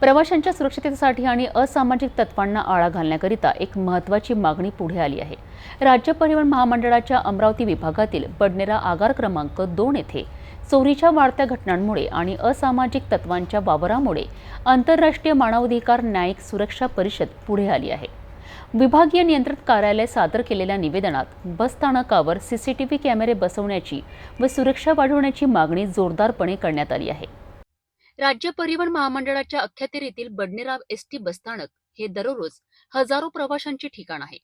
प्रवाशांच्या सुरक्षिततेसाठी आणि असामाजिक तत्वांना आळा घालण्याकरिता एक महत्त्वाची मागणी पुढे आली आहे. राज्य परिवहन महामंडळाच्या अमरावती विभागातील बडनेरा आगार क्रमांक दोन येथे चोरीच्या वाढत्या घटनांमुळे आणि असामाजिक तत्वांच्या वावरामुळे आंतरराष्ट्रीय मानवाधिकार न्यायिक सुरक्षा परिषद पुढे आली आहे. विभागीय नियंत्रण कार्यालय सादर केलेल्या निवेदनात बस स्थानकावर सीसीटीव्ही कॅमेरे बसवण्याची व सुरक्षा वाढवण्याची मागणी जोरदारपणे करण्यात आली आहे. राज्य परिवहन महामंडळाच्या अखत्यारीतील बडनेराव एस टी बसस्थानक हे दररोज हजारो प्रवाशांचे ठिकाण आहे.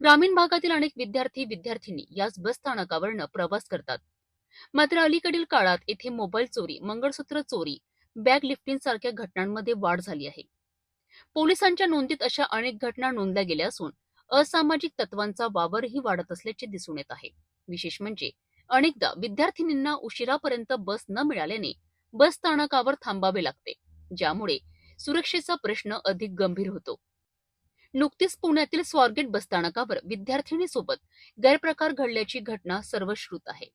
ग्रामीण भागातील अनेक विद्यार्थी विद्यार्थिनी याच बसस्थानकावरनं प्रवास करतात. मात्र अलीकडील काळात येथे मोबाईल चोरी मंगळसूत्र चोरी बॅग लिफ्टिंग सारख्या घटनांमध्ये वाढ झाली आहे. पोलिसांच्या नोंदीत अशा अनेक घटना नोंदल्या गेल्या असून असामाजिक तत्वांचा वावरही वाढत असल्याचे दिसून येत आहे. विशेष म्हणजे अनेकदा विद्यार्थिनींना उशिरापर्यंत बस न मिळाल्याने बस स्थानकावर थांबावे लागते ज्यामुळे सुरक्षेचा प्रश्न अधिक गंभीर होतो. नुकतीच पुण्यातील स्वारगेट बसस्थानकावर विद्यार्थिनीसोबत गैरप्रकार घडल्याची घटना सर्वश्रुत आहे.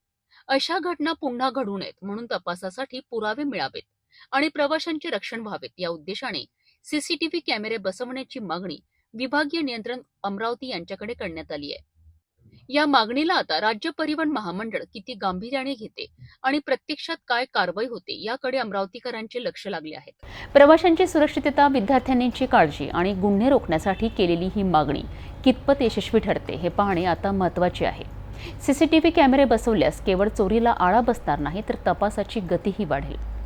अशा घटना पुन्हा घडू नयेत म्हणून तपासासाठी पुरावे मिळावेत आणि प्रवाशांचे रक्षण व्हावेत या उद्देशाने सीसीटीव्ही कॅमेरे बसवण्याची मागणी विभागीय नियंत्रण अमरावती यांच्याकडे करण्यात आली आहे. या मागणीला आता राज्य परिवहन महामंडळ किती गांभीर्याने घेते आणि प्रत्यक्षात काय कारवाई होते याकडे अमरावतीकरांचे लक्ष लागले आहे. प्रवाशांची सुरक्षितता विद्यार्थ्यांची काळजी आणि गुन्हे रोखण्यासाठी केलेली ही मागणी कितपत यशस्वी ठरते हे पाहणे आता महत्त्वाचे आहे. सीसीटीव्ही कॅमेरे बसवल्यास केवळ चोरीला आळा बसणार नाही तर तपासाची गतीही वाढेल.